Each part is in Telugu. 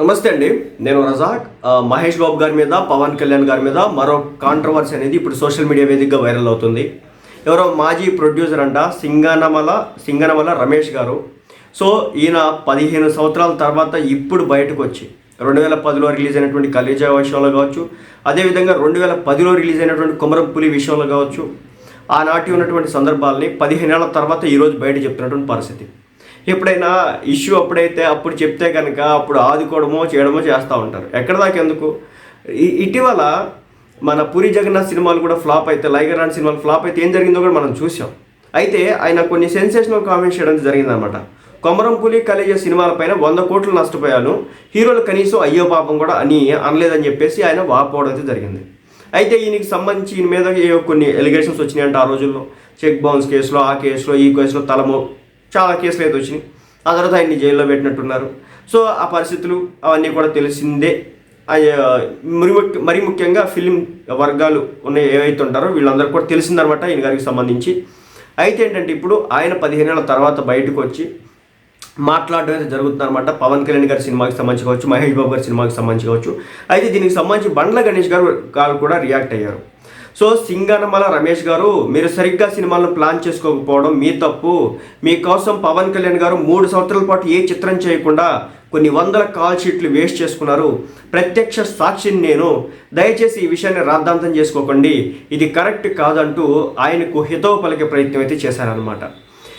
నమస్తే అండి. నేను రజాక్ మహేష్ బాబు గారి మీద పవన్ కళ్యాణ్ గారి మీద మరో కాంట్రవర్సీ అనేది ఇప్పుడు సోషల్ మీడియా వేదికగా వైరల్ అవుతుంది. ఎవరో మాజీ ప్రొడ్యూసర్ అంట సింగనమల సింగనమల రమేష్ గారు. సో ఈయన పదిహేను సంవత్సరాల తర్వాత ఇప్పుడు బయటకు వచ్చి రెండు వేల పదిలో రిలీజ్ అయినటువంటి కలేజా విషయంలో కావచ్చు అదేవిధంగా రెండు వేల పదిలో రిలీజ్ అయినటువంటి కొమరం పులి విషయంలో కావచ్చు ఆనాటి ఉన్నటువంటి సందర్భాలని పదిహేనేళ్ళ తర్వాత ఈరోజు బయట చెప్తున్నటువంటి పరిస్థితి. ఎప్పుడైనా ఇష్యూ అప్పుడైతే అప్పుడు చెప్తే కనుక అప్పుడు ఆదుకోవడమో చేయడమో చేస్తూ ఉంటారు. ఎక్కడ దాకా ఎందుకు? ఇటీవల మన పూరి జగన్నాథ్ సినిమాలు కూడా ఫ్లాప్ అయితే లైగర్ రాణ్ సినిమాలు ఫ్లాప్ అయితే ఏం జరిగిందో కూడా మనం చూసాం. అయితే ఆయన కొన్ని సెన్సేషనల్ కామెంట్స్ చేయడం జరిగిందనమాట కొమరం పులి కలిజ సినిమాలపైన వంద కోట్లు నష్టపోయాను. హీరోలు కనీసం అయ్యో పాపం కూడా అని అనలేదని చెప్పేసి ఆయన వాపోవడం అయితే జరిగింది. అయితే ఈయనకి సంబంధించి ఈయన మీద ఏవో కొన్ని ఎలిగేషన్స్ వచ్చినాయంట ఆ రోజుల్లో. చెక్ బౌన్స్ కేసులో ఆ కేసులో ఈ కేసులో తలమో చాలా కేసులు అయితే వచ్చినాయి. ఆ తర్వాత ఆయన్ని జైల్లో పెట్టినట్టున్నారు. సో ఆ పరిస్థితులు అవన్నీ కూడా తెలిసిందే. ఆ- మరి మరి ముఖ్యంగా ఫిలిం వర్గాలు ఉన్న ఏవైతే ఉంటారో వీళ్ళందరూ కూడా తెలిసిందనమాట ఈయన గారికి సంబంధించి. అయితే ఏంటంటే ఇప్పుడు ఆయన పదిహేను ఏళ్ళ తర్వాత బయటకు వచ్చి మాట్లాడడం అయితే జరుగుతుందన్నమాట పవన్ కళ్యాణ్ గారి సినిమాకి సంబంధించి కావచ్చు మహేష్ బాబు గారి సినిమాకి సంబంధించి కావచ్చు. అయితే దీనికి సంబంధించి బండ్ల గణేష్ గారు గారు కూడా రియాక్ట్ అయ్యారు. సో సింగనమల రమేష్ గారు మీరు సరిగ్గా సినిమాలను ప్లాన్ చేసుకోకపోవడం మీ తప్పు. మీకోసం పవన్ కళ్యాణ్ గారు మూడు సంవత్సరాల పాటు ఏ చిత్రం చేయకుండా కొన్ని వందల కాల్ షీట్లు వేస్ట్ చేసుకున్నారు. ప్రత్యక్ష సాక్షిని నేను. దయచేసి ఈ విషయాన్ని రాద్ధాంతం చేసుకోకండి. ఇది కరెక్ట్ కాదంటూ ఆయనకు హితవు పలికే ప్రయత్నం అయితే చేశారనమాట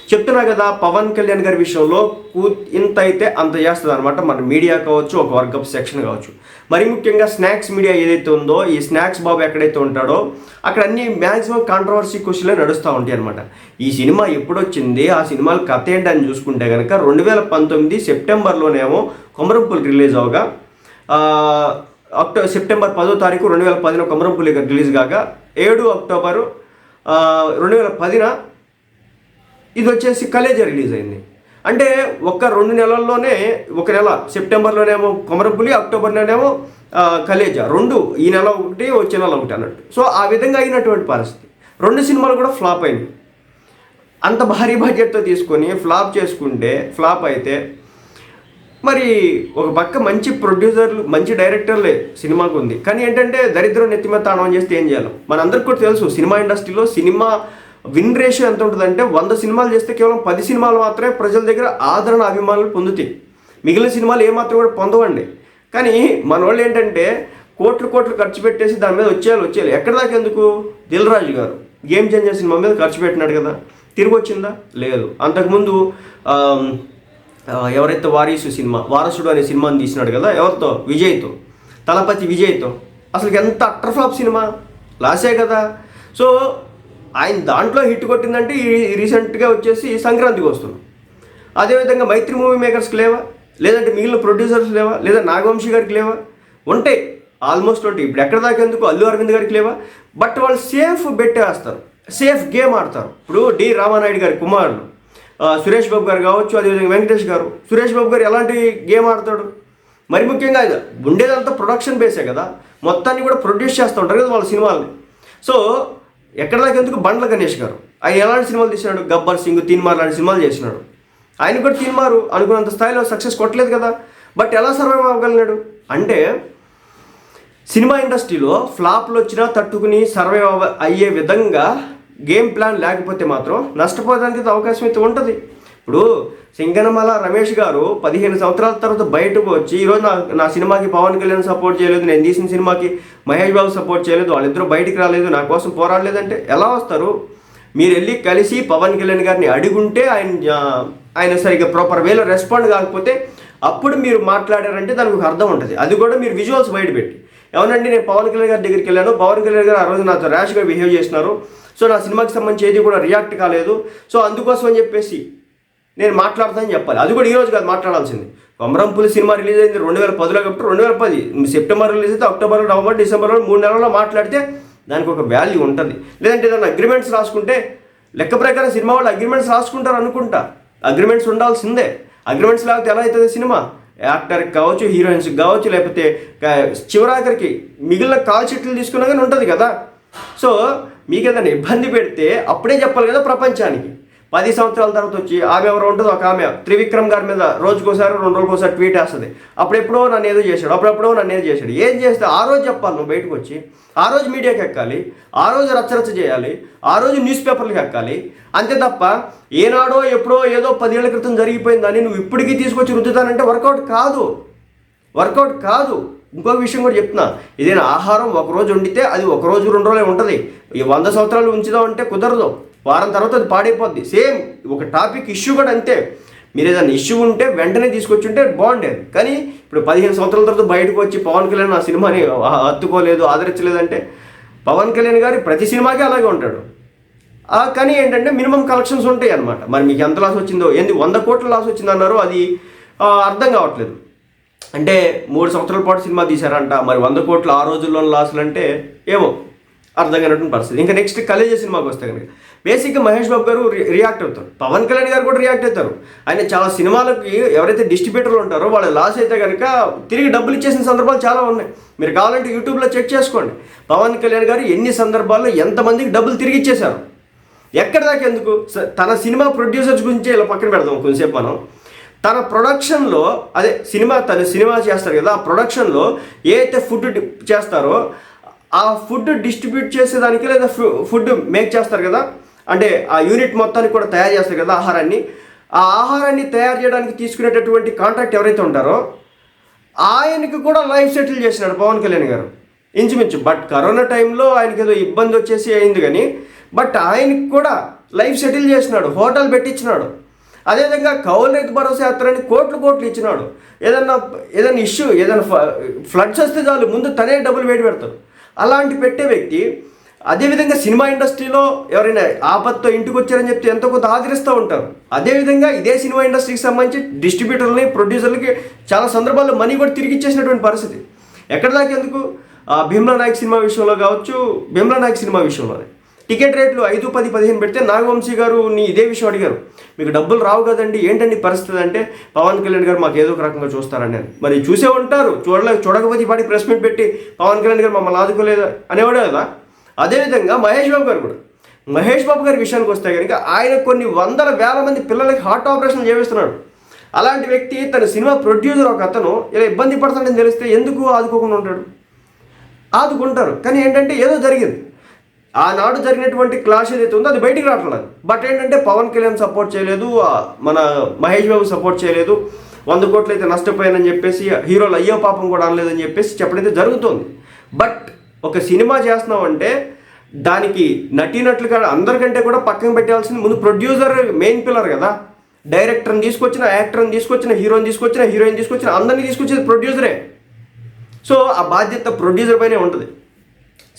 చెప్తున్నా కదా పవన్ కళ్యాణ్ గారి విషయంలో కూ ఇంత అయితే అంత చేస్తుంది అనమాట మన మీడియా కావచ్చు ఒక వర్గప్ సెక్షన్ కావచ్చు. మరి ముఖ్యంగా స్నాక్స్ మీడియా ఏదైతే ఉందో ఈ స్నాక్స్ బాబు ఎక్కడైతే ఉంటాడో అక్కడ అన్ని మ్యాక్సిమం కాంట్రవర్సీ క్వశ్చన్లే నడుస్తూ ఉంటాయి అనమాట ఈ సినిమా ఎప్పుడొచ్చింది ఆ సినిమాలు కథ ఏంటి అని చూసుకుంటే కనుక రెండు వేల పంతొమ్మిది సెప్టెంబర్లోనేమో కొమరంపుల్ రిలీజ్ అవగా అక్టో సెప్టెంబర్ పదో తారీఖు రెండు వేల పదిన కొమరంపులి రిలీజ్ కాగా ఏడు అక్టోబరు రెండు వేల పదిన ఇది వచ్చేసి కలేజా రిలీజ్ అయింది. అంటే ఒక్క రెండు నెలల్లోనే ఒక నెల సెప్టెంబర్లోనేమో కొమరపులి అక్టోబర్లోనేమో కలేజా. రెండు ఈ నెల ఒకటి వచ్చే నెల ఒకటి అన్నట్టు. సో ఆ విధంగా అయినటువంటి పరిస్థితి. రెండు సినిమాలు కూడా ఫ్లాప్ అయినాయి. అంత భారీ బడ్జెట్తో తీసుకొని ఫ్లాప్ చేసుకుంటే ఫ్లాప్ అయితే మరి ఒక పక్క మంచి ప్రొడ్యూసర్లు మంచి డైరెక్టర్లే సినిమాకు ఉంది. కానీ ఏంటంటే దరిద్రం నెత్తి ఆనం చేస్తే ఏం చేయాలి? మనందరికీ కూడా తెలుసు సినిమా ఇండస్ట్రీలో సినిమా విన్ రేషియో ఎంత ఉంటుందంటే వంద సినిమాలు చేస్తే కేవలం పది సినిమాలు మాత్రమే ప్రజల దగ్గర ఆదరణ అభిమానులు పొందుతాయి మిగిలిన సినిమాలు ఏమాత్రం కూడా పొందవండి. కానీ మన వాళ్ళు ఏంటంటే కోట్లు కోట్లు ఖర్చు పెట్టేసి దాని మీద వచ్చేయాలి వచ్చేయాలి. ఎక్కడ దాకా ఎందుకు? దిల్ రాజు గారు. గేమ్ చేంజర్ సినిమా మీద ఖర్చు పెట్టినాడు కదా. తిరిగి వచ్చిందా? లేదు. అంతకుముందు ఎవరైతే వారీసు సినిమా వారసుడు అనే సినిమాని తీసినాడు కదా ఎవరితో? విజయ్తో. తలపతి విజయ్తో. అసలు ఎంత అట్టర్ ఫ్లాప్ సినిమా? లాసే కదా. సో ఆయన దాంట్లో హిట్ కొట్టిందంటే ఈ రీసెంట్గా వచ్చేసి సంక్రాంతికి వస్తున్నాం అదేవిధంగా మైత్రి మూవీ మేకర్స్కి లేవా? లేదంటే మిగిలిన ప్రొడ్యూసర్స్ లేవా? లేదా నాగవంశీ గారికి లేవా? ఉంటాయి ఆల్మోస్ట్ ఉంటాయి ఇప్పుడు ఎక్కడ దాకా ఎందుకు అల్లు అరవింద్ గారికి లేవా? బట్ వాళ్ళు సేఫ్ బెట్టేస్తారు సేఫ్ గేమ్ ఆడతారు. ఇప్పుడు డి రామానాయుడు గారి కుమారుడు సురేష్ బాబు గారు కావచ్చు అదేవిధంగా వెంకటేష్ గారు. సురేష్ బాబు గారు ఎలాంటి గేమ్ ఆడతాడు? మరి ముఖ్యంగా ఇది ఉండేదంతా ప్రొడక్షన్ బేసే కదా. మొత్తాన్ని కూడా ప్రొడ్యూస్ చేస్తూ ఉంటారు కదా వాళ్ళ సినిమాలని. సో ఎక్కడ దాకా ఎందుకు? బండ్ల గణేష్ గారు. ఆయన ఎలాంటి సినిమాలు తీసినాడు? గబ్బర్ సింగ్ తీన్మార్ లాంటి సినిమాలు చేసినాడు. ఆయన కూడా తీన్మారు అనుకున్నంత స్థాయిలో సక్సెస్ కొట్టలేదు కదా. బట్ ఎలా సర్వైవ్ అవ్వగలిగినాడు అంటే సినిమా ఇండస్ట్రీలో ఫ్లాప్లు వచ్చినా తట్టుకుని సర్వైవ్ అవ అయ్యే విధంగా గేమ్ ప్లాన్ లేకపోతే మాత్రం నష్టపోవడానికి అయితే అవకాశం అయితే ఉంటుంది. ఇప్పుడు సింగనమల రమేష్ గారు పదిహేను సంవత్సరాల తర్వాత బయటకు వచ్చి ఈరోజు నా నా సినిమాకి పవన్ కళ్యాణ్ సపోర్ట్ చేయలేదు నేను తీసిన సినిమాకి మహేష్ బాబు సపోర్ట్ చేయలేదు వాళ్ళిద్దరూ బయటికి రాలేదు నా కోసం పోరాడలేదంటే ఎలా వస్తారు? మీరు వెళ్ళి కలిసి పవన్ కళ్యాణ్ గారిని అడుగుంటే ఆయన ఆయన సరిగ్గా ప్రాపర్ వేలో రెస్పాండ్ కాకపోతే అప్పుడు మీరు మాట్లాడారంటే దానికి ఒక అర్థం ఉంటుంది. అది కూడా మీరు విజువల్స్ బయట పెట్టి. ఏమనండి నేను పవన్ కళ్యాణ్ గారి దగ్గరికి వెళ్ళాను. పవన్ కళ్యాణ్ గారు ఆ రోజు నాతో ర్యాష్గా బిహేవ్ చేసినారు సో నా సినిమాకి సంబంధించి ఏది కూడా రియాక్ట్ కాలేదు. సో అందుకోసం అని చెప్పేసి నేను మాట్లాడతానని చెప్పాలి. అది కూడా ఈ రోజు కాదు మాట్లాడాల్సింది. కొమరంపులి సినిమా రిలీజ్ అయింది రెండు వేల పదిలో కాబట్టి రెండు వేల పది. సెప్టెంబర్ రిలీజ్ అయితే అక్టోబర్ నవంబర్ డిసెంబర్లో మూడు నెలల్లో మాట్లాడితే దానికి ఒక వాల్యూ ఉంటుంది. లేదంటే ఏదైనా అగ్రిమెంట్స్ రాసుకుంటే లెక్క ప్రకారం సినిమా వాళ్ళు అగ్రిమెంట్స్ రాసుకుంటారు అనుకుంటా. అగ్రిమెంట్స్ ఉండాల్సిందే. అగ్రిమెంట్స్ లేకపోతే ఎలా అవుతుంది సినిమా? యాక్టర్కి కావచ్చు హీరోయిన్స్కి కావచ్చు లేకపోతే చివరాఖరికి మిగిలిన కాల్ షీట్లు తీసుకున్నా కానీ ఉంటుంది కదా. సో మీకు ఏదైనా ఇబ్బంది పెడితే అప్పుడే చెప్పాలి కదా ప్రపంచానికి. పది సంవత్సరాల తర్వాత వచ్చి ఆమె ఎవరు ఉంటుంది ఒక ఆమె. త్రివిక్రమ్ గారి మీద రోజుకోసారి రెండు రోజుకోసారి ట్వీట్ వేస్తుంది. అప్పుడెప్పుడో నన్ను ఏదో చేశాడు అప్పుడెప్పుడో నన్ను ఏదో చేశాడు. ఏం చేస్తే ఆ రోజు చెప్పాలి నువ్వు బయటకు వచ్చి. ఆ రోజు మీడియాకి ఎక్కాలి ఆ రోజు రచ్చరచ్చ చేయాలి ఆ రోజు న్యూస్ పేపర్లకు ఎక్కాలి. అంతే తప్ప ఏనాడో ఎప్పుడో ఏదో పదేళ్ళ క్రితం జరిగిపోయిందని నువ్వు ఇప్పటికీ తీసుకొచ్చి రుద్దుతానంటే వర్కౌట్ కాదు. వర్కౌట్ కాదు. ఇంకొక విషయం కూడా చెప్తున్నా. ఇదేనా ఆహారం ఒక రోజు వండితే అది ఒక రోజు రెండు రోజులే ఉంటుంది. ఈ వంద సంవత్సరాలు ఉంచుదాం అంటే కుదరదు. వారం తర్వాత అది పాడైపోద్ది. సేమ్ ఒక టాపిక్ ఇష్యూ కూడా అంతే. మీరు ఏదైనా ఇష్యూ ఉంటే వెంటనే తీసుకొచ్చి ఉంటే బాగుండేది. కానీ ఇప్పుడు పదిహేను సంవత్సరాల తర్వాత బయటకు వచ్చి పవన్ కళ్యాణ్ ఆ సినిమాని హత్తుకోలేదు ఆదరించలేదంటే పవన్ కళ్యాణ్ గారి ప్రతి సినిమాకి అలాగే ఉంటాడు. కానీ ఏంటంటే మినిమం కలెక్షన్స్ ఉంటాయి అనమాట మరి మీకు ఎంత లాస్ వచ్చిందో ఏంది వంద కోట్ల లాస్ వచ్చింది అన్నారు అది అర్థం కావట్లేదు. అంటే మూడు సంవత్సరాల పాటు సినిమా తీశారంట. మరి వంద కోట్లు ఆ రోజుల్లో లాసులు అంటే ఏమో అర్థం కానటువంటి పరిస్థితి. ఇంకా నెక్స్ట్ కలేజ సినిమాకి వస్తే కనుక. బేసిక్గా మహేష్ బాబు గారు రియాక్ట్ అవుతారు. పవన్ కళ్యాణ్ గారు కూడా రియాక్ట్ అవుతారు. ఆయన చాలా సినిమాలకి ఎవరైతే డిస్ట్రిబ్యూటర్లు ఉంటారో వాళ్ళు లాస్ అయితే కనుక తిరిగి డబ్బులు ఇచ్చేసిన సందర్భాలు చాలా ఉన్నాయి. మీరు కావాలంటే యూట్యూబ్లో చెక్ చేసుకోండి. పవన్ కళ్యాణ్ గారు ఎన్ని సందర్భాల్లో ఎంతమందికి డబ్బులు తిరిగి ఇచ్చేశారు? ఎక్కడ దాకా ఎందుకు? స- తన సినిమా ప్రొడ్యూసర్స్ గురించి ఇలా పక్కన పెడదాం కొంచెంసేపు మనం. తన ప్రొడక్షన్లో అదే సినిమా తన సినిమా చేస్తారు కదా ఆ ప్రొడక్షన్లో ఏ అయితే ఫుడ్ డి- చేస్తారో ఆ ఫుడ్ డిస్ట్రిబ్యూట్ చేసేదానికి లేదా ఫు- ఫుడ్ మేక్ చేస్తారు కదా అంటే ఆ యూనిట్ మొత్తానికి కూడా తయారు చేస్తారు కదా ఆహారాన్ని. ఆ ఆహారాన్ని తయారు చేయడానికి తీసుకునేటటువంటి కాంట్రాక్ట్ ఎవరైతే ఉంటారో ఆయనకి కూడా లైఫ్ సెటిల్ చేసినాడు పవన్ కళ్యాణ్ గారు. ఇంచుమించు. బట్ కరోనా టైంలో ఆయనకి ఏదో ఇబ్బంది వచ్చేసి అయింది కానీ బట్ ఆయనకి కూడా లైఫ్ సెటిల్ చేసినాడు హోటల్ పెట్టించినాడు. అదేవిధంగా కౌలు రైతు భరోసా యాత్రని కోట్లు కోట్లు ఇచ్చినాడు. ఏదన్నా ఏదైనా ఇష్యూ ఏదైనా ఫ్లడ్స్ వస్తే చాలు ముందు తనే డబ్బులు వేడి పెడతాడు. అలాంటి పెట్టే వ్యక్తి అదేవిధంగా సినిమా ఇండస్ట్రీలో ఎవరైనా ఆపత్తో ఇంటికి వచ్చారని చెప్తే ఎంతో కొంత ఆదరిస్తూ ఉంటారు. అదేవిధంగా ఇదే సినిమా ఇండస్ట్రీకి సంబంధించి డిస్ట్రిబ్యూటర్లని ప్రొడ్యూసర్లకి చాలా సందర్భాల్లో మనీ కూడా తిరిగి ఇచ్చేసినటువంటి పరిస్థితి. ఎక్కడ దాకా ఎందుకు? భీమ్లా నాయక్ సినిమా విషయంలో కావచ్చు భీమ్లా నాయక్ సినిమా విషయంలోనే. టికెట్ రేట్లు ఐదు పది పదిహేను పెడితే నాగవంశీ గారు నీ ఇదే విషయం అడిగారు. మీకు డబ్బులు రావు కదండి ఏంటండి పరిస్థితి అంటే పవన్ కళ్యాణ్ గారు మాకు ఏదో ఒక రకంగా చూస్తారని మరి చూసే ఉంటారు చూడలే చూడకపోతే ఈ పాటి ప్రెస్ మీట్ పెట్టి పవన్ కళ్యాణ్ గారు మమ్మల్ని ఆదుకోలేదు అనేవాడే కదా. అదేవిధంగా మహేష్ బాబు గారు కూడా. మహేష్ బాబు గారి విషయానికి వస్తే కనుక ఆయన కొన్ని వందల వేల మంది పిల్లలకి హార్ట్ ఆపరేషన్ చేపిస్తున్నాడు. అలాంటి వ్యక్తి తన సినిమా ప్రొడ్యూసర్ ఒక అతను ఇలా ఇబ్బంది పడుతుందని తెలిస్తే ఎందుకు ఆదుకోకుండా ఉంటాడు? ఆదుకుంటారు. కానీ ఏంటంటే ఏదో జరిగింది. ఆనాడు జరిగినటువంటి క్లాష్ ఏదైతే ఉందో అది బయటికి రావట్లేదు. బట్ ఏంటంటే పవన్ కళ్యాణ్ సపోర్ట్ చేయలేదు మన మహేష్ బాబు సపోర్ట్ చేయలేదు. వంద కోట్లు అయితే నష్టపోయానని చెప్పేసి హీరోలు అయ్యో పాపం కూడా అనలేదని చెప్పేసి చెప్పడం అయితే జరుగుతుంది. బట్ ఒక సినిమా చేస్తున్నామంటే దానికి నటీనట్లుగా అందరికంటే కూడా పక్కన పెట్టాల్సింది ముందు ప్రొడ్యూసర్ మెయిన్ పిల్లర్ కదా. డైరెక్టర్ని తీసుకొచ్చిన యాక్టర్ని తీసుకొచ్చిన హీరోని తీసుకొచ్చిన హీరోయిన్ తీసుకొచ్చిన అందరినీ తీసుకొచ్చేది ప్రొడ్యూసరే. సో ఆ బాధ్యత ప్రొడ్యూసర్ పైనే ఉంటుంది.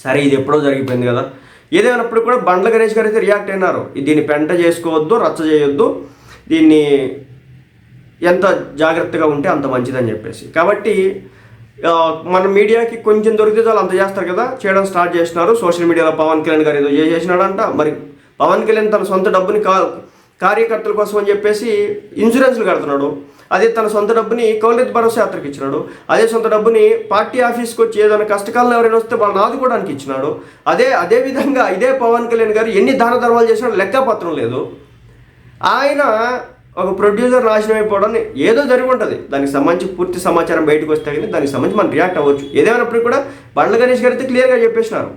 సరే ఇది ఎప్పుడో జరిగిపోయింది కదా. ఏదేమైనప్పుడు కూడా బండ్ల గణేష్ గారు అయితే రియాక్ట్ అయినారు. దీన్ని పెంట చేసుకోవద్దు రచ్చ చేయొద్దు దీన్ని ఎంత జాగ్రత్తగా ఉంటే అంత మంచిదని చెప్పేసి. కాబట్టి మన మీడియాకి కొంచెం దొరికితే చాలు అంత చేస్తారు కదా. చేయడం స్టార్ట్ చేసినారు. సోషల్ మీడియాలో పవన్ కళ్యాణ్ గారు ఏదో చేసినాడంట మరి పవన్ కళ్యాణ్ తన సొంత డబ్బుని కా కార్యకర్తల కోసం అని చెప్పేసి ఇన్సూరెన్స్లు కడుతున్నాడు. అదే తన సొంత డబ్బుని కౌలిత భరోసా యాత్రకి ఇచ్చినాడు. అదే సొంత డబ్బుని పార్టీ ఆఫీస్కి వచ్చి ఏదైనా కష్టకాలంలో ఎవరైనా వస్తే వాళ్ళని ఆదుకోవడానికి ఇచ్చినాడు. అదే అదే విధంగా ఇదే పవన్ కళ్యాణ్ గారు ఎన్ని దాన ధర్మాలు చేసినాడు లెక్కపత్రం లేదు. ఆయన ఒక ప్రొడ్యూసర్ నాశనం అయిపోవడం ఏదో జరిగి ఉంటుంది. దానికి సంబంధించి పూర్తి సమాచారం బయటకు వస్తే కానీ దానికి సంబంధించి మనం రియాక్ట్ అవ్వచ్చు. ఏదేమైనప్పుడు కూడా బండ్ల గణేష్ గారు అయితే క్లియర్గా చెప్పేసినారు.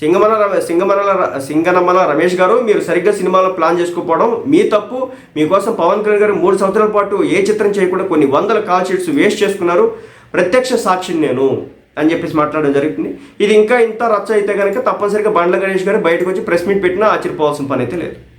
సింగమల రమ- సింగమల సింగనమల రమేష్ గారు మీరు సరిగ్గా సినిమాలో ప్లాన్ చేసుకోకపోవడం మీ తప్పు. మీకోసం పవన్ కళ్యాణ్ గారు మూడు సంవత్సరాల పాటు ఏ చిత్రం చేయకుండా కొన్ని వందల కాల్ షీట్స్ వేస్ట్ చేసుకున్నారు. ప్రత్యక్ష సాక్షిని నేను అని చెప్పేసి మాట్లాడడం జరుగుతుంది. ఇది ఇంకా ఇంత రచ్చ అయితే కనుక తప్పనిసరిగా బండ్ల గణేష్ గారు బయటకు వచ్చి ప్రెస్ మీట్ పెట్టినా ఆశ్చర్యపోవాల్సిన పని అయితే లేదు.